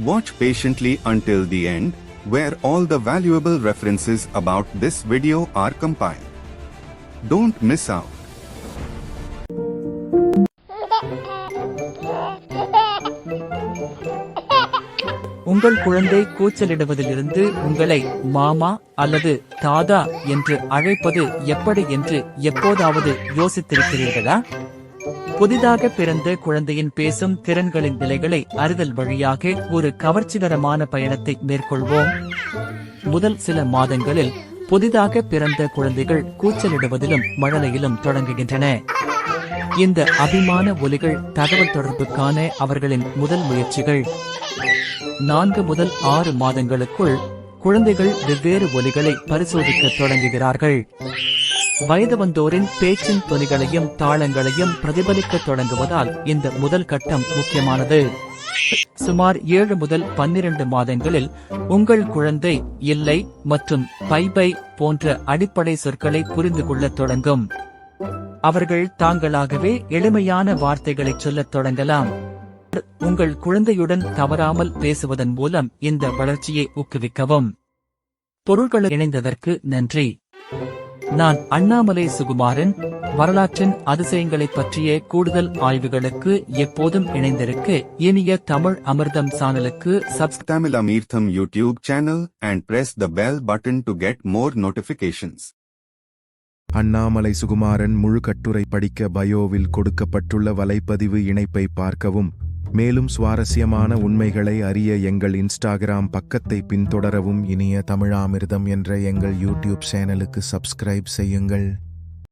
Watch patiently until the end, where all the valuable references about this video are compiled. Don't miss out. உங்கள் குழந்தை கூச்சலிடுவதிலிருந்து உங்களை மாமா அல்லது தாதா என்று அழைப்பது எப்படி என்று எப்போதாவது யோசித்திருக்கிறீர்களா புதிதாக பிறந்த குழந்தையின் பேசும் திறன்களின் நிலைகளை அறிதல் வழியாக ஒரு கவர்ச்சிகரமான பயணத்தை மேற்கொள்வோம். முதல் சில மாதங்களில் புதிதாக பிறந்த குழந்தைகள் கூச்சலிடுவதிலும் மழலையிலும் தொடங்குகின்றன. இந்த அபிமான ஒலிகள் தகவல் தொடர்புக்கான அவர்களின் முதல் முயற்சிகள். நான்கு முதல் ஆறு மாதங்களுக்குள் குழந்தைகள் வெவ்வேறு ஒலிகளை பரிசோதிக்க தொடங்குகிறார்கள். வயது வந்தோரின் பேச்சின் துணிகளையும் தாளங்களையும் பிரதிபலிக்க தொடங்குவதால் இந்த முதல் கட்டம் முக்கியமானது. சுமார் ஏழு முதல் பன்னிரண்டு மாதங்களில் உங்கள் குழந்தை இல்லை மற்றும் பைபை போன்ற அடிப்படை சொற்களை புரிந்து கொள்ளத் தொடங்கும். அவர்கள் தாங்களாகவே எளிமையான வார்த்தைகளை சொல்லத் தொடங்கலாம். உங்கள் குழந்தையுடன் தவறாமல் பேசுவதன் மூலம் இந்த வளர்ச்சியை ஊக்குவிக்கவும். பொருட்களை இணைந்ததற்கு நன்றி. நான் அண்ணாமலை சுகுமாரன் வரலாற்றின் அதிசயங்களைப் பற்றிய கூடுதல் ஆய்வுகளுக்கு எப்போதும் இணைந்திருக்க இனிய தமிழ் அமிர்தம் சேனலுக்கு Tamil Amirtham YouTube channel and press the bell button to get more notifications. Annamalai Sukumaran முழு கட்டுரை படிக்க பயோவில் கொடுக்கப்பட்டுள்ள வலைப்பதிவு இணைப்பை பார்க்கவும் மேலும் சுவாரஸ்யமான உண்மைகளை அறிய எங்கள் இன்ஸ்டாகிராம் பக்கத்தை பின்தொடரவும் இனிய தமிழாமிர்தம் என்ற எங்கள் யூடியூப் சேனலுக்கு சப்ஸ்கிரைப் செய்யுங்கள்.